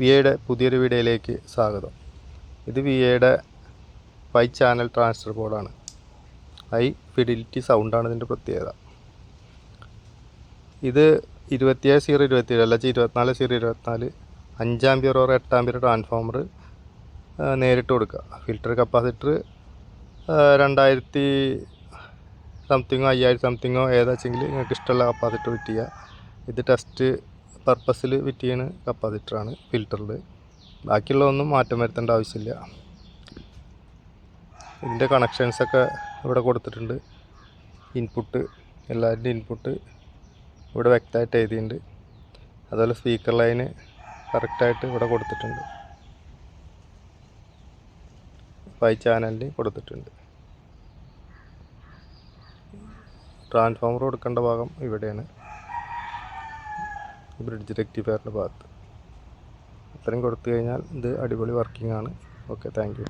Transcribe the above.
V എയുടെ പുതിയൊരു വീഡിയോയിലേക്ക് സ്വാഗതം. ഇത് വി എയുടെ ഫൈവ് ചാനൽ ട്രാൻസ്ഫർ ബോർഡാണ് ഹൈ ഫിഡിലിറ്റി സൗണ്ടാണ് ഇതിന്റെ പ്രത്യേകത. ഇത് ഇരുപത്തിയേഴ് സീറോ ഇരുപത്തിയേഴ് അല്ലെങ്കിൽ ഇരുപത്തിനാല് സീറോ ഇരുപത്തിനാല് അഞ്ചാം പിയർ ഓർ എട്ടാം പിയർ ട്രാൻസ്ഫോമർ നേരിട്ട് കൊടുക്കുക. ഫിൽറ്റർ കപ്പാസിറ്റർ രണ്ടായിരത്തി സംതിങ്ങോ അയ്യായിരം സംതിങ്ങോ ഏതാച്ചെങ്കിൽ നിങ്ങൾക്ക് ഇഷ്ടമുള്ള കപ്പാസിറ്റർ ഫിറ്റ് ചെയ്യുക. ഇത് ടെസ്റ്റ് പർപ്പസിൽ ഫിറ്റ് ചെയ്യുന്ന കപ്പാസിറ്ററാണ് ഫിൽറ്ററിൽ ബാക്കിയുള്ളതൊന്നും മാറ്റം വരുത്തേണ്ട ആവശ്യമില്ല. ഇതിന്റെ കണക്ഷൻസൊക്കെ ഇവിടെ കൊടുത്തിട്ടുണ്ട്. ഇൻപുട്ട് എല്ലാവരുടെ ഇൻപുട്ട് ഇവിടെ വ്യക്തമായിട്ട് എഴുതിയിട്ടുണ്ട്. അതുപോലെ സ്പീക്കർ ലൈന് കറക്റ്റായിട്ട് ഇവിടെ കൊടുത്തിട്ടുണ്ട്. ഫൈവ് ചാനലിൽ കൊടുത്തിട്ടുണ്ട്. ട്രാൻസ്ഫോമർ കൊടുക്കേണ്ട ഭാഗം ഇവിടെയാണ്. ബ്രിഡ്ജ് റെക്ടിഫയറിന്റെ ഭാഗത്ത്. അത്രയും കൊടുത്തു കഴിഞ്ഞാൽ ഇത് അടിപൊളി വർക്കിംഗ് ആണ് ഓക്കെ താങ്ക്